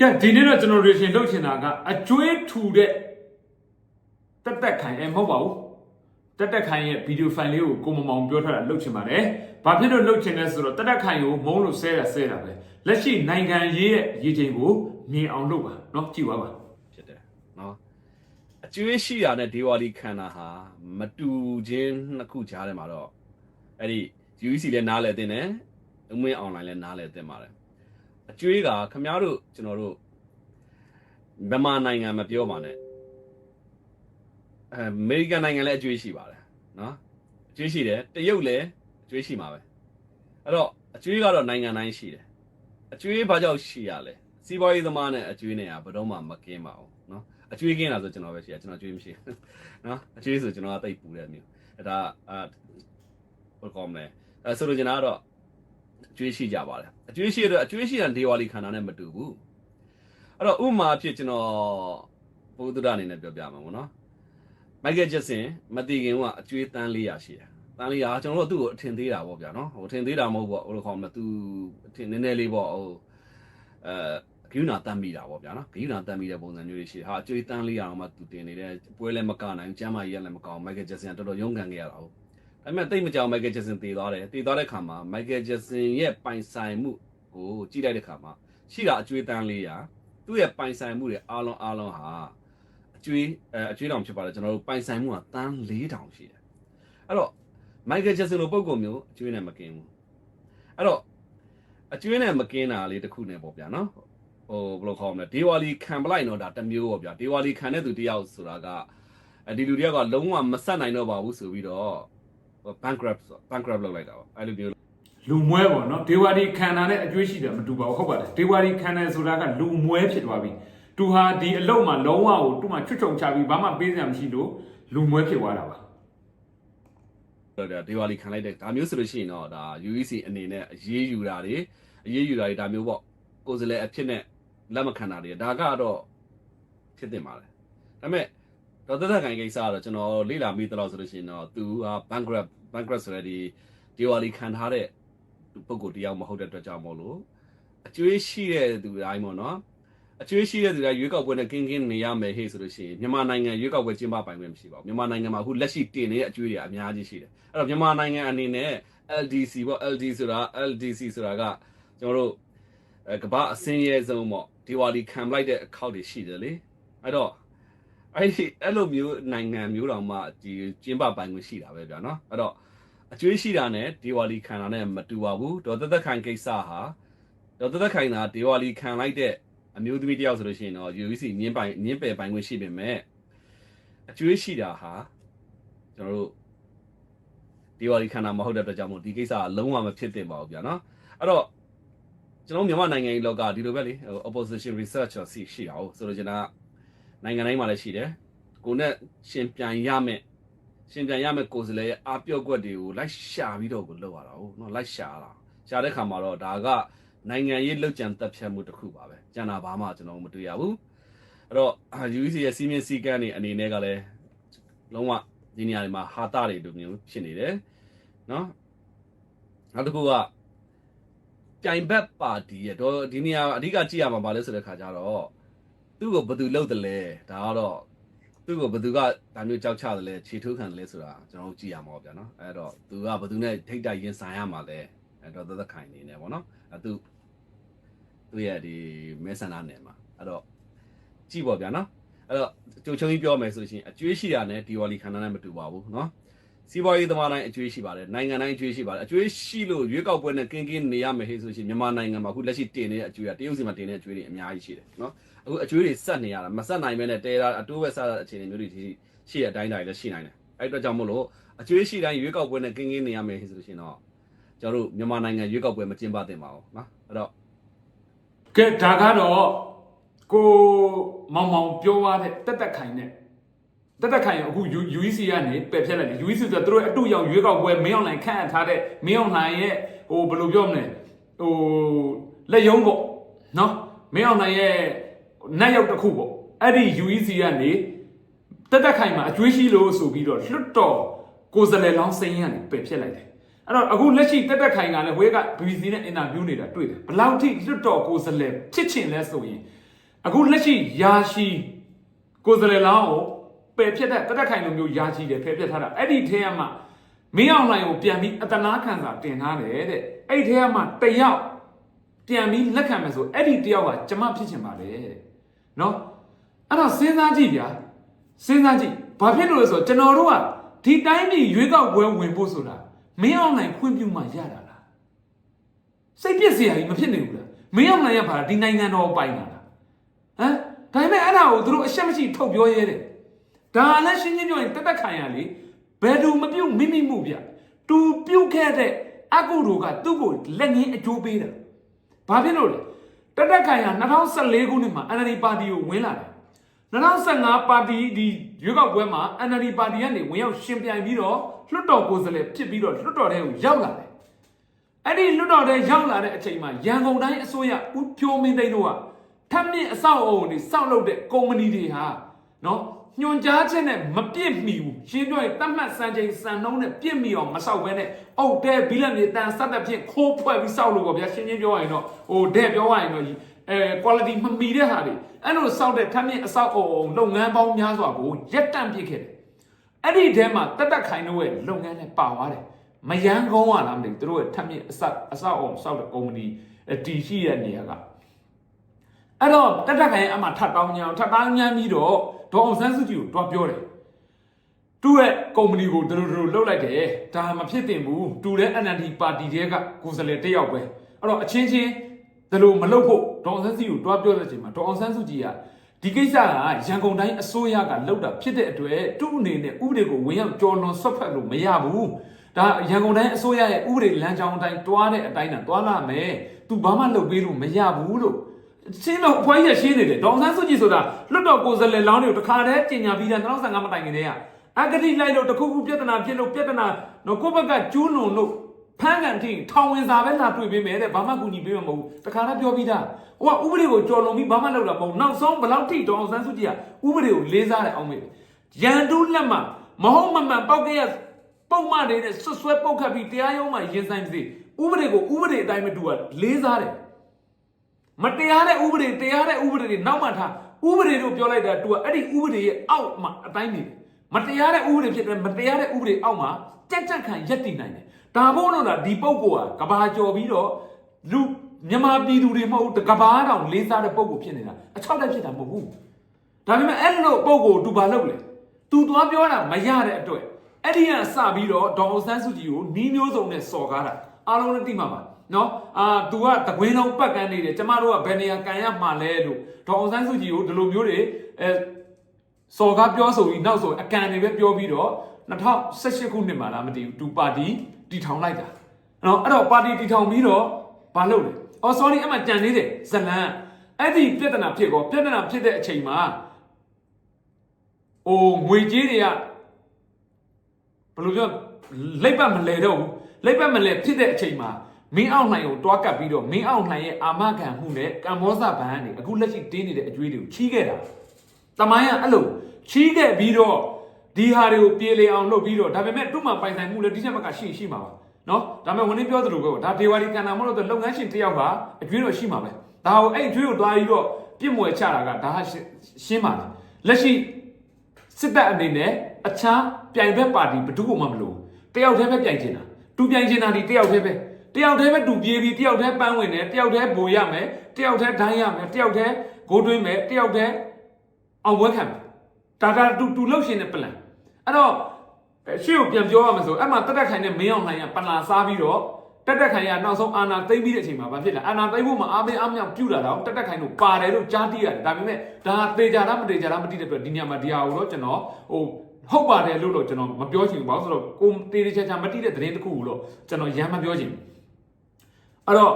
ကဲဒီနေ့တော့ကျွန်တော်တို့ရှင်လုပ်ချင်တာကအကျွေးထူတဲ့တက်တက်ခိုင်အဲမဟုတ်ပါဘူးတက်တက်ခိုင်ရဲ့ဗီဒီယိုဖိုင်လေးကိုကိုမမောင်ပြောထားတာလုပ်ချင်ပါတယ်ဘာဖြစ်လို့လုပ်ချင်လဲဆိုတော့တက်တက်ခိုင်ကိုမုန်းလို့ဆဲတာဆဲတာပဲလက်ရှိနိုင်ငံရေးရဲ့ရည်ချိန်ကိုမြင်အောင်လုပ်ပါเนาะကြည့်ပါပါ ဖြစ်တယ်နော်အကျွေးရှိတာနဲ့ဒေဝါလီခန္ဓာဟာမတူခြင်းနှစ်ခုကြားထဲမှာတော့အဲ့ဒီ UEC လည်းနားလဲတင်တယ်အမွေးအွန်လိုင်းလည်းနားလဲတင်ပါတယ် အကျွေးကခမားတို့ကျွန်တော်တို့မြန်မာနိုင်ငံမပြောပါနဲ့အဲအမေရိကန်နိုင်ငံလည်းအကျွေးရှိပါတယ်နော်အကျွေးရှိတယ်တရုတ်လည်းအကျွေးရှိမှာပဲအဲ့တော့အကျွေးကတော့နိုင်ငံတိုင်းရှိတယ်အကျွေးဘာကြောင့်ရှိရလဲစီးပွားရေးသမားနဲ့အကျွေးနဲ့ကဘယ်တော့မှမကင်းပါဘူးနော်အကျွေးကင်းတာဆိုကျွန်တော်ပဲရှိရကျွန်တော်အကျွေးမရှိဘူးနော်အကျွေးဆိုကျွန်တော်ကတိတ်ပူတဲ့မျိုးအဲဒါအာဘယ်လိုကောင်းမလဲအဲဆိုလိုချင်တာကတော့ အကျွေးရှိကြပါတယ်အကျွေးရှိတော့အကျွေးရှိတဲ့ဒေဝါလီခန္ဓာနဲ့မတူဘူးအဲ့တော့ဥပမာအဖြစ်ကျွန်တော်ဘုဒ္ဓအနေနဲ့ပြောပြမှာပေါ့နော်မိုက်ကယ်ဂျက်ဆင်မတည်ခင်ကအကျွေးတန်း400ရှိတယ်တန်း400ကျွန်တော်တို့သူ့ကိုအထင်သေးတာပေါ့ဗျာနော်ဟိုအထင်သေးတာမဟုတ်ပေါ့ဘယ်လိုခေါ်မလဲသူအထင်နည်းနည်းလေးပေါ့ဟိုအဲဂိူနာတမ်းမိတာပေါ့ဗျာနော်ဂိူနာတမ်းမိတဲ့ပုံစံမျိုးတွေရှိတယ်ဟာအကျွေးတန်း400အောင်မှသူတင်နေတယ်ပွဲလည်းမကနိုင်ကျမ်းမာရေးလည်းမကောင်းမိုက်ကယ်ဂျက်ဆင်ကတော်တော်ရုန်းကန်ခဲ့ရတာဟုတ် ဒါပေမဲ့တိတ်မကြောင်မိုက်ကယ်ဂျက်ဆင်တည်သွားတယ်တည်သွားတဲ့ခါမှာမိုက်ကယ်ဂျက်ဆင်ရဲ့ပိုင်ဆိုင်မှုကိုကြည့်လိုက်တဲ့ခါမှာရှိတာအကျွေးတန်း400သူ့ရဲ့ပိုင်ဆိုင်မှုတွေအားလုံးအားလုံးဟာအကျွေးအဲအကျွေးတောင်ဖြစ်ပါတယ်ကျွန်တော်တို့ပိုင်ဆိုင်မှုကတန်း4000ရှိတယ်အဲ့တော့မိုက်ကယ်ဂျက်ဆင်လိုပုံကောင်မျိုးအကျွေးနဲ့မကင်းဘူးအဲ့တော့အကျွေးနဲ့မကင်းတာလေးတစ်ခုနဲ့ပေါ့ဗျာနော်ဟိုဘယ်လိုခေါ်မလဲဒေဝါလီခံပလိုက်တော့ဒါတစ်မျိုးပေါ့ဗျာဒေဝါလီခံတဲ့သူတယောက်ဆိုတာကအဲဒီလူတယောက်ကလုံးဝမဆက်နိုင်တော့ပါဘူးဆိုပြီးတော့ bankrupt bankrupt လောက်လိုက်တာပါအဲ့လိုမျိုးလူမွဲပေါ့နော်ဒေဝါဒီခန္ဓာနဲ့အကျွေးရှိတယ်မတူပါဘူးဟုတ်ပါတယ်ဒေဝါဒီခန္ဓာဆိုတာကလူမွဲဖြစ်သွားပြီသူဟာဒီအလုပ်မှာလုံးဝကိုသူ့မှာချွတ်ချုံချပြီးဘာမှပေးစရာမရှိလို့လူမွဲဖြစ်သွားတာပါဒေဝါဒီခံလိုက်တဲ့ဒါမျိုးဆိုလို့ရှိရင်တော့ဒါ UEC အနေနဲ့အရေးယူတာတွေအရေးယူတာတွေဒါမျိုးပေါ့ကိုယ်စလဲအဖြစ်နဲ့လက်မခံတာတွေဒါကတော့ဖြစ်တင်ပါလေဒါပေမဲ့ ဒေါက်တာသက်ခိုင်ကိစ္စကတော့ကျွန်တော်လေ့လာမိသလောက်ဆိုလို့ရှိရင်တော့သူက bankrupt bankrupt ဆိုတဲ့ဒီဒေဝါလီခံထားတဲ့ပုံကိုယ်တရားမဟုတ်တဲ့အတွက်ကြောင့်မို့လို့အကျွေးရှိတဲ့သူတိုင်းပေါ့နော်အကျွေးရှိတဲ့သူတိုင်းရွေးကောက်ပွဲနဲ့ကင်းကင်းနေရမယ်ဟေ့ဆိုလို့ရှိရင်မြန်မာနိုင်ငံရွေးကောက်ပွဲကျင်းပပိုင်ခွင့်မရှိပါဘူးမြန်မာနိုင်ငံမှာအခုလက်ရှိတင်နေတဲ့အကျွေးတွေအများကြီးရှိတယ်အဲ့တော့မြန်မာနိုင်ငံအနေနဲ့ LDC ပေါ့ LD ဆိုတာ LDC ဆိုတာကကျွန်တော်တို့အဲကမ္ဘာအစင်းရဲဆုံးပေါ့ဒီဝါလီခံလိုက်တဲ့အခောက်တွေရှိတယ်လေအဲ့တော့ အဲ့ဒီအဲ့လိုမျိုးနိုင်ငံမျိုးတောင်မှဒီကျင်းပပိုင်ခွင့်ရှိတာပဲဗျာနော်အဲ့တော့အကျွေးရှိတာနဲ့ဒီဝါလီခံတာနဲ့မတူပါဘူးဒေါ်သက်သက်ခိုင်ကိစ္စဟာဒေါ်သက်သက်ခိုင်ကဒီဝါလီခံလိုက်တဲ့အမျိုးသမီးတယောက်ဆိုလို့ရှိရင်တော့ UEC ညင်းပိုင်ညင်းပယ်ပိုင်ခွင့်ရှိပေမဲ့အကျွေးရှိတာဟာကျွန်တော်တို့ဒီဝါဒီခန္ဓာမဟုတ်တဲ့အတွက်ကြောင့်မို့ဒီကိစ္စကလုံးဝမဖြစ်သင့်ပါဘူးဗျာနော်အဲ့တော့ကျွန်တော်မြန်မာနိုင်ငံရေးလောကဒီလိုပဲလေဟို opposition researcher စီရှိတာဟုတ်ဆိုတော့ကျွန်တော် နိုင်ငံတိုင်းမှာလည်းရှိတယ်ကိုနဲ့ရှင်ပြန်ရမယ်ရှင်ပြန်ရမယ်ကိုယ်စလဲရဲ့အာပြော့ကွက်တွေကိုလိုက်ရှာပြီးတော့ကိုလောက်ရတာဟုတ်နော်လိုက်ရှာတာရှာတဲ့ခါမှာတော့ဒါကနိုင်ငံရေးလှုပ်ကြံတက်ဖြတ်မှုတစ်ခုပါပဲကျန်တာဘာမှကျွန်တော်မတွေ့ရဘူးအဲ့တော့ UEC ရဲ့စီမင်းစည်းကမ်းတွေအနေနဲ့ကလည်းလုံးဝဒီနေရာတွေမှာဟာတာတွေလိုမျိုးဖြစ်နေတယ်နော်နောက်တစ်ခုကပြိုင်ဘက်ပါတီရဲ့တော့ဒီနေရာအဓိကကြည့်ရမှာပါလဲဆိုတဲ့ခါကျတော့ သူ့ကိုဘယ်သူလှုပ်တယ်လဲဒါကတော့သူ့ကိုဘယ်သူကဒါမျိုးကြောက်ချတယ်လဲခြေထိုးခံတယ်လဲဆိုတာကျွန်တော်တို့ကြည့်ရမှာပေါ့ဗျာနော်အဲ့တော့သူကဘယ်သူနဲ့ထိတ်တိုက်ရင်ဆိုင်ရမှာလဲအဲ့တော့သက်သက်ခိုင်နေနေပေါ့နော်အဲ့သူသူ့ရဲ့ဒီမဲဆန္ဒနယ်မှာအဲ့တော့ကြည့်ပေါ့ဗျာနော်အဲ့တော့ကြိုချုံကြီးပြောမယ်ဆိုရှင်အကျွေးရှိတာနဲ့ဒီဝါလီခန္ဓာနဲ့မတူပါဘူးနော် စီးပွားရေးသမားတိုင်းအကျွေးရှိပါတယ်နိုင်ငံတိုင်းအကျွေးရှိပါတယ်အကျွေးရှိလို့ရွေးကောက်ပွဲနဲ့ကင်းကင်းနေရမယ်ဟေ့ဆိုရှင်မြန်မာနိုင်ငံမှာအခုလက်ရှိတင်နေတဲ့အကျွေးကတရုတ်စီမှာတင်နေတဲ့အကျွေးတွေအများကြီးရှိတယ်နော်အခုအကျွေးတွေဆက်နေရတာမဆက်နိုင်မဲနဲ့တဲတာအတိုးပဲဆက်တဲ့အခြေအနေမျိုးတွေဒီရှိတဲ့အတိုင်းတိုင်းလည်းရှိနိုင်တယ်အဲ့အတွက်ကြောင့်မို့လို့အကျွေးရှိတိုင်းရွေးကောက်ပွဲနဲ့ကင်းကင်းနေရမယ်ဟေ့ဆိုရှင်တော့ကျွန်တော်တို့မြန်မာနိုင်ငံရွေးကောက်ပွဲမကျင်းပသင့်ပါဘူးနော်အဲ့တော့ကဲဒါကတော့ကိုမောင်မောင်ပြောသွားတဲ့တက်တက်ခိုင်နဲ့ တက်တက်ခိုင်အခု UEC ကနေပယ်ဖြတ်လိုက်တယ် UEC ဆိုတော့သူတို့အတူရောက်ရွေးကောက်ပွဲမင်းအောင်လှိုင်ခန့်အပ်ထားတဲ့မင်းအောင်လှိုင်ရဲ့ဟိုဘယ်လိုပြောမလဲဟိုလက်ယုံပေါ့နော်မင်းအောင်လှိုင်ရဲ့နတ်ရောက်တစ်ခုပေါ့အဲ့ဒီ UEC ကနေတက်တက်ခိုင်မှာအကျွေးရှိလို့ဆိုပြီးတော့လွတ်တော်ကိုယ်စလဲလောင်းစိန်ရနေပယ်ဖြတ်လိုက်တယ်အဲ့တော့အခုလက်ရှိတက်တက်ခိုင်ကလည်းဝေးက BC နဲ့အင်တာဗျူးနေတာတွေ့တယ်ဘယ်လောက်ထိလွတ်တော်ကိုယ်စလဲဖြစ်ချင်လဲဆိုရင်အခုလက်ရှိယာရှိကိုယ်စလဲလောင်းကို ပယ်ဖြတ်တဲ့တက်တက်ခိုင်လိုမျိုးယာရှိတယ်ဖယ်ပြတ်ထားတာအဲ့ဒီထဲကမှမင်းအောင်လှိုင်ကိုပြန်ပြီးအတနာခံစာတင်ထားတယ်တဲ့အဲ့ဒီထဲကမှတယောက်ပြန်ပြီးလက်ခံမယ်ဆိုအဲ့ဒီတယောက်ကကျမဖြစ်ချင်ပါတယ်တဲ့နော်အဲ့တော့စဉ်းစားကြည့်ဗျာစဉ်းစားကြည့်ဘာဖြစ်လို့လဲဆိုတော့ကျွန်တော်တို့ကဒီတိုင်းပြည်ရွေးကောက်ပွဲဝင်ဖို့ဆိုတာမင်းအောင်လှိုင်ခွင့်ပြုမှရတာလားစိတ်ပြစ်စရာကြီးမဖြစ်နေဘူးလားမင်းအောင်နိုင်ရပါလားဒီနိုင်ငံတော်ကိုပိုင်တာလားဟမ်ဒါပေမဲ့အဲ့ဒါကိုသူတို့အရှက်မရှိထုတ်ပြောရဲတယ် ဒါလည်းရှင်းရှင်းပြောရင်တက်တက်ခံရလေဘယ်သူမပြုတ်မိမိမှုဗျတူပြုတ်ခဲ့တဲ့အကုတို့ကသူ့ကိုလက်ငင်းအကျိုးပေးတာဘာဖြစ်လို့လဲတက်တက်ခံရ2014ခုနှစ်မှာ NLD ပါတီကိုဝင်လာတယ်2015ပါတီဒီရွေးကောက်ပွဲမှာ NLD ပါတီကနေဝင်ရောက်ရှင်ပြိုင်ပြီးတော့လွှတ်တော်ကိုယ်စားလှယ်ဖြစ်ပြီးတော့လွှတ်တော်ထဲကိုရောက်လာတယ်အဲ့ဒီလွတ်တော်တဲ့ရောက်လာတဲ့အချိန်မှာရန်ကုန်တိုင်းအစိုးရဦးဖြိုးမင်းသိန်းတို့ကထပ်မြင့်အဆောက်အအုံတွေစောက်လုပ်တဲ့ကုမ္ပဏီတွေဟာ နော်ညွန်ကြားချက်နဲ့မပြည့်မီဘူးရှင်းပြောရင်တတ်မှတ်စံချိန်စံနှုန်းနဲ့ပြည့်မီအောင်မဆောက်ဘဲနဲ့အုတ်တဲ့ဘီလက်မြေတန်ဆက်တဲ့ဖြင့်ခိုးဖွဲ့ပြီးစောက်လို့ပေါ့ဗျာရှင်းချင်းပြောရရင်တော့ဟိုတဲ့ပြောရရင်တော့အဲ quality မမီတဲ့ဟာတွေအဲ့လိုစောက်တဲ့ထပ်မြင့်အဆောက်အအုံလုပ်ငန်းပေါင်းများစွာကိုရက်တန့်ပစ်ခဲ့တယ်အဲ့ဒီထဲမှာတက်တက်ခိုင်တို့ရဲ့လုပ်ငန်းနဲ့ပါသွားတယ်မယန်းကုန်းကလားမသိဘူးသူတို့ရဲ့ထပ်မြင့်အဆောက်အဆောက်အုံဆောက်တဲ့ကုမ္ပဏီတီရှိတဲ့နေရာကအဲ့တော့တက်တက်ခိုင်ရဲ့အမှထပ်တောင်းညာထပ်တောင်းညာပြီးတော့ ဒေါအောင်ဆန်းစုကြည်ကိုတွားပြောတယ်သူ့ရဲ့ကုမ္ပဏီကိုတို့တို့လှုပ်လိုက်တယ်ဒါမဖြစ်သင့်ဘူးတူတဲ့ NLD ပါတီတဲကကိုယ်စားလှယ်တစ်ယောက်ပဲအဲ့တော့အချင်းချင်းဒါလို့မလုပ်ဖို့ဒေါအောင်ဆန်းစုကြည်ကိုတွားပြောတဲ့အချိန်မှာဒေါအောင်ဆန်းစုကြည်ကဒီကိစ္စကရန်ကုန်တိုင်းအစိုးရကလှုပ်တာဖြစ်တဲ့အတွက်သူ့အနေနဲ့ဥပဒေကိုဝင်ရောက်ကြော်လွန်ဆွတ်ဖက်လို့မရဘူးဒါရန်ကုန်တိုင်းအစိုးရရဲ့ဥပဒေလမ်းကြောင်းအတိုင်းတွားတဲ့အတိုင်းနဲ့တွားလာမယ်သူဘာမှလုပ်ပေးလို့မရဘူးလို့ ရှင်းတော့အဖွဲကြီးရှင်းနေတယ်ဒေါအောင်ဆန်းစုကြည်ဆိုတာလွတ်တော်ကိုယ်စားလှယ်လောင်းတွေကိုတခါတည်းပြင်ညာပြီးတဲ့2015မတိုင်ခင်တည်းကအဂတိလိုက်လို့တခုခုပြဿနာဖြစ်လို့ပြဿနာတော့ကိုယ့်ဘက်ကကျူးလွန်လို့ဖမ်းကန်ထိထောင်ဝင်စာပဲလာတွေ့ပေးမယ်တဲ့ဘာမှကူညီပေးမှာမဟုတ်ဘူးတခါတည်းပြောပြီးသားဟိုကဥပဒေကိုကြော်လွန်ပြီးဘာမှလုပ်တာမဟုတ်နောက်ဆုံးဘယ်လောက်ထိဒေါအောင်ဆန်းစုကြည်ကဥပဒေကိုလေးစားတယ်အောင်မေရန်တူးလက်မှာမဟုတ်မမှန်ပောက်ကရပုံမှန်တွေနဲ့ဆွဆွဲပုတ်ခတ်ပြီးတရားရုံးမှာရင်ဆိုင်စေဥပဒေကိုဥပဒေအတိုင်းမတူကလေးစားတယ် မတရားတဲ့ဥပဒေတရားတဲ့ဥပဒေတွေနောက်မှထားဥပဒေတို့ပြောလိုက်တာ तू ကအဲ့ဒီဥပဒေရဲ့အောက်မှာအတိုင်းနေတယ်မတရားတဲ့ဥပဒေဖြစ်တယ်မတရားတဲ့ဥပဒေအောက်မှာကြက်ကြက်ခံရက်တည်နိုင်တယ်ဒါမို့လို့လားဒီပုဂ္ဂိုလ်ကကဘာကျော်ပြီးတော့လူမြန်မာပြည်သူတွေမဟုတ်ဘူးကဘာတောင်လေးစားတဲ့ပုဂ္ဂိုလ်ဖြစ်နေတာအချောက်တက်ဖြစ်တာမဟုတ်ဘူးဒါပေမဲ့အဲ့လိုပုဂ္ဂိုလ် तू ဘာလုပ်လဲ तू သွားပြောတာမရတဲ့အတွက်အဲ့ဒီကစပြီးတော့ဒေါအောင်ဆန်းစုကြည်ကိုနီးမျိုးစုံနဲ့စော်ကားတာအားလုံးလည်းသိမှာပါ နော်အာ तू ကတကွင်းလုံးပတ်ကန်းနေတယ်ကျမတို့ကဘယ်နေရာကန်ရမှာလဲလို့ဒေါအောင်ဆန်းစုကြည်ကိုဒီလိုမျိုးတွေအဲစော်ကားပြောဆိုပြီးနောက်ဆိုအကန်တွေပဲပြောပြီးတော့2018ခုနှစ်မှာလားမသိဘူး तू ပါတီတီထောင်လိုက်တာနော်အဲ့တော့ပါတီတီထောင်ပြီးတော့ဘာလုပ်လဲအော် sorry အမှကြံနေတယ်ဇလန်အဲ့ဒီပြဿနာဖြစ်ကောပြဿနာဖြစ်တဲ့အချိန်မှာအိုငွေကြေးတွေကဘယ်လိုပြောလက်ပတ်မလဲတော့ဘူးလက်ပတ်မလဲဖြစ်တဲ့အချိန်မှာ မင်းအောင်လှိုင်ကိုတွားကပ်ပြီးတော့မင်းအောင်လှိုင်ရဲ့အာမခံမှုနဲ့ကမ္ဘောဇဘန်ကနေအခုလက်ရှိတင်းနေတဲ့အကျွေးတွေကိုချီးခဲ့တာတမိုင်းကအဲ့လိုချီးခဲ့ပြီးတော့ဒီဟာတွေကိုပြေလည်အောင်လုပ်ပြီးတော့ဒါပေမဲ့သူ့မှာပိုင်ဆိုင်မှုလည်းဒီချက်ဘက်ကရှိရှိမှာပါနော်ဒါပေမဲ့ဝန်ကြီးပြောသလိုပဲဒါဒေဝါလီကန်တာမဟုတ်တော့လုပ်ငန်းရှင်တစ်ယောက်ကအကျွေးတော့ရှိမှာပဲဒါကိုအဲ့အကျွေးကိုတွားပြီးတော့ပြစ်မွယ်ချတာကဒါဟာရှင်းပါလားလက်ရှိစစ်တပ်အနေနဲ့အခြားပြိုင်ဘက်ပါတီဘယ်သူမှမလို့တယောက်တည်းပဲပြိုင်ချင်တာတူပြိုင်ချင်တာဒီတယောက်တည်းပဲ တယောက်တည်းပဲတူပြေးပြီးတယောက်တည်းပန်းဝင်တယ်တယောက်တည်းဘိုရမယ်တယောက်တည်းဒိုင်းရမယ်တယောက်တည်းဂိုးတွင်းမယ်တယောက်တည်းအောင်ပွဲခံမယ်ဒါကတူတူလှုပ်ရှင်တဲ့ပလန်အဲ့တော့ရှေ့ကိုပြန်ပြောရမယ်ဆိုအဲ့မှာတက်တက်ခိုင်နဲ့မင်းအောင်လှိုင်ကပလာစားပြီးတော့တက်တက်ခိုင်ကနောက်ဆုံးအာနာသိမ့်ပြီးတဲ့အချိန်မှာဘာဖြစ်လဲအာနာသိမ့်ဖို့မှာအားမင်းအားမြောက်ပြုတ်လာတော့တက်တက်ခိုင်တို့ပါတယ်လို့ကြားသိရတယ်ဒါပေမဲ့ဒါသေချာလားမသေချာလားမသိတဲ့အတွက်ဒီညမှာဒီဟာကိုတော့ကျွန်တော်ဟိုဟုတ်ပါတယ်လို့တော့ကျွန်တော်မပြောချင်ဘူးဘာလို့ဆိုတော့ကိုတေးသေးချာချာမတိတဲ့သတင်းတစ်ခုကိုတော့ကျွန်တော်ရမ်းမပြောချင်ဘူး အဲ့တော့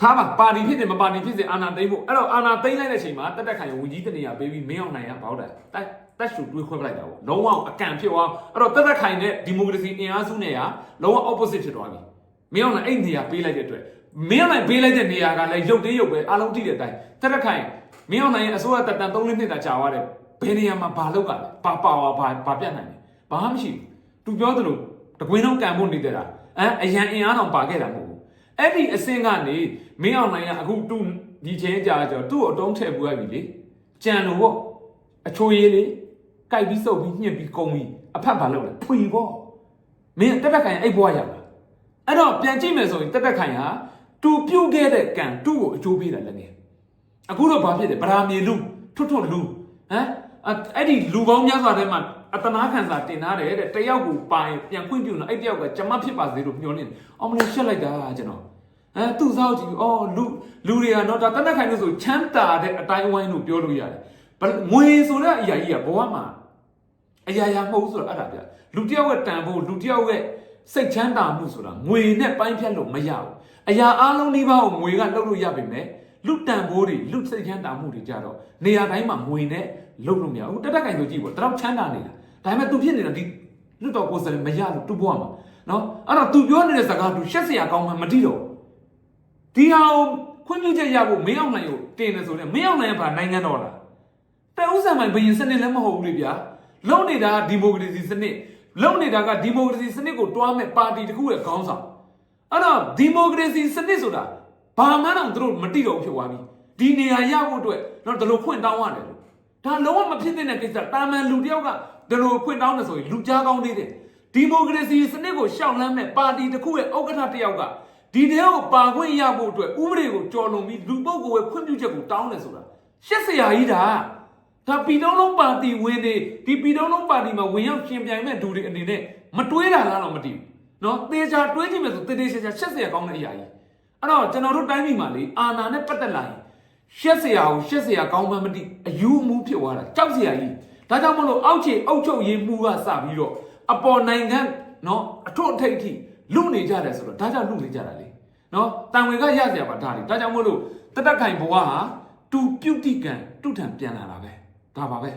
ထားပါပါတီဖြစ်တယ်မပါတီဖြစ်စေအာနာသိမ့်ဖို့အဲ့တော့အာနာသိမ့်လိုက်တဲ့အချိန်မှာတက်တက်ခိုင်ဝင်ကြီးတနေရပေးပြီးမင်းအောင်နိုင်ရဘောက်တယ်တက်တက်ရှူတွေးခွဲပလိုက်တာပေါ့လုံးဝအကန့်ဖြစ်သွားအဲ့တော့တက်တက်ခိုင်နဲ့ဒီမိုကရေစီအင်အားစုနဲ့ကလုံးဝ opposite ဖြစ်သွားပြီမင်းအောင်လည်းအဲ့နေရာပေးလိုက်တဲ့အတွက်မင်းအောင်လည်းပေးလိုက်တဲ့နေရာကလည်းရုပ်သေးရုပ်ပဲအားလုံးတိတဲ့အတိုင်းတက်တက်ခိုင်မင်းအောင်လည်းအစိုးရတက်တန်3နှစ်တာကြာသွားတယ်ဘယ်နေရာမှာဘာလောက်ကလဲဘာပါဝါဘာဘာပြတ်နိုင်လဲဘာမှမရှိဘူးသူပြောသလိုတကွင်းလုံးကန်ဖို့နေတဲ့တာအဲအရန်အင်အားတော့ပါခဲ့တာမဟုတ်ဘူး အဲ့ဒီအစင်းကနေမင်းအောင်လည်းအခုသူဒီချင်းကြာကြောသူ့ကိုအတုံးထည့်ပူရပြီလေကြံလို့ပေါ့အချိုရည်လေးကြိုက်ပြီးစုပ်ပြီးညှစ်ပြီးကုံပြီးအဖက်ဘာလုပ်လဲဖွေပေါ့မင်းတက်တက်ခိုင်အဲ့ဘွားရောက်လာအဲ့တော့ပြန်ကြည့်မယ်ဆိုရင်တက်တက်ခိုင်ဟာသူပြုတ်ခဲ့တဲ့ကံသူ့ကိုအကျိုးပေးတာလည်းငယ်အခုတော့ဘာဖြစ်လဲဗရာမြေလူထွတ်ထွတ်လူဟမ်အဲ့ဒီလူပေါင်းများစွာထဲမှာအတနာခံစာတင်ထားတယ်တဲ့တယောက်ကိုပိုင်ပြန်ခွင့်ပြုလို့အဲ့တယောက်ကကျမဖြစ်ပါစေလို့ညှော်နေတယ်အောင်မလို့ရှက်လိုက်တာကျွန်တော် အဲသူ့စားကြည့်အော်လူလူတွေကတော့ဒါတနက်ခိုင်လို့ဆိုချမ်းသာတဲ့အတိုင်းအဝိုင်းလို့ပြောလို့ရတယ်ဘယ်ငွေဆိုတဲ့အရာကြီးကဘဝမှာအရာရာမဟုတ်ဘူးဆိုတော့အဲ့ဒါပြလူတစ်ယောက်ရဲ့တန်ဖိုးလူတစ်ယောက်ရဲ့စိတ်ချမ်းသာမှုဆိုတာငွေနဲ့ပိုင်းဖြတ်လို့မရဘူးအရာအလုံးဒီပါကိုငွေကလှုပ်လို့ရပါမယ်လူတန်ဖိုးတွေလူစိတ်ချမ်းသာမှုတွေကြတော့နေရာတိုင်းမှာငွေနဲ့လှုပ်လို့မရဘူးတက်တက်ခိုင်ဆိုကြည့်ပေါ့တတော့ချမ်းသာနေတာဒါပေမဲ့ तू ဖြစ်နေတာဒီလွတ်တော်ကိုယ်စားလှယ်မရလို့ तू ဘဝမှာနော်အဲ့တော့ तू ပြောနေတဲ့စကား तू ရှက်စရာကောင်းမှမတိတော့ဘူး ဒီဟာကိုခွင့်ပြုချက်ရဖို့မင်းအောင်နိုင်ကိုတင်တယ်ဆိုတော့မင်းအောင်နိုင်ကဘာနိုင်ငံတော်လားတဲ့ဥစ္စာမိုင်ဘယင်စနစ်လည်းမဟုတ်ဘူးလေဗျာလုံနေတာဒီမိုကရေစီစနစ်လုံနေတာကဒီမိုကရေစီစနစ်ကိုတွားမဲ့ပါတီတစ်ခုရဲ့ခေါင်းဆောင်အဲ့တော့ဒီမိုကရေစီစနစ်ဆိုတာဘာမှတော့သူတို့မတိတော့ဖြစ်သွားပြီဒီနေရာရဖို့အတွက်တော့ဒီလိုဖွင့်တောင်းရတယ်လို့ဒါလုံးဝမဖြစ်တဲ့ကိစ္စတာမန်လူတယောက်ကဒီလိုဖွင့်တောင်းတယ်ဆိုရင်လူကြားကောင်းသေးတယ်ဒီမိုကရေစီစနစ်ကိုရှောက်လန်းမဲ့ပါတီတစ်ခုရဲ့ဥက္ကဋ္ဌတစ်ယောက်က ဒီတဲကိုပါခွင့်ရဖို့အတွက်ဥပဒေကိုကျော်လွန်ပြီးလူပုဂ္ဂိုလ်ရဲ့ခွင့်ပြုချက်ကိုတောင်းတယ်ဆိုတာရှက်စရာကြီးဒါဒါပြည်တော်လုံးပါတီဝင်နေဒီပြည်တော်လုံးပါတီမှာဝင်ရောက်ရှင်ပြိုင်မဲ့လူတွေအနေနဲ့မတွေးတာလားတော့မသိဘူးနော်သေချာတွေးကြည့်မယ်ဆိုတေးသေးချာချာရှက်စရာကောင်းတဲ့အရာကြီးအဲ့တော့ကျွန်တော်တို့တိုင်းပြည်မှာလေအာဏာနဲ့ပတ်သက်လာရင်ရှက်စရာကိုရှက်စရာကောင်းမှမသိအယူအမူဖြစ်သွားတာကြောက်စရာကြီးဒါကြောင့်မလို့အောက်ခြေအုပ်ချုပ်ရေးမှုကစပြီးတော့အပေါ်နိုင်ငံနော်အထွတ်အထိပ်အထိ လူနေကြတယ်ဆိုတော့ဒါကြောင့်လူနေကြတာလေနော်တန်ဝင်ကရစရာပါဒါတွေဒါကြောင့်မို့လို့တတက်ခိုင်ဘဝဟာတူပြုတ်တိကံတုထံပြန်လာတာပဲဒါပါပဲ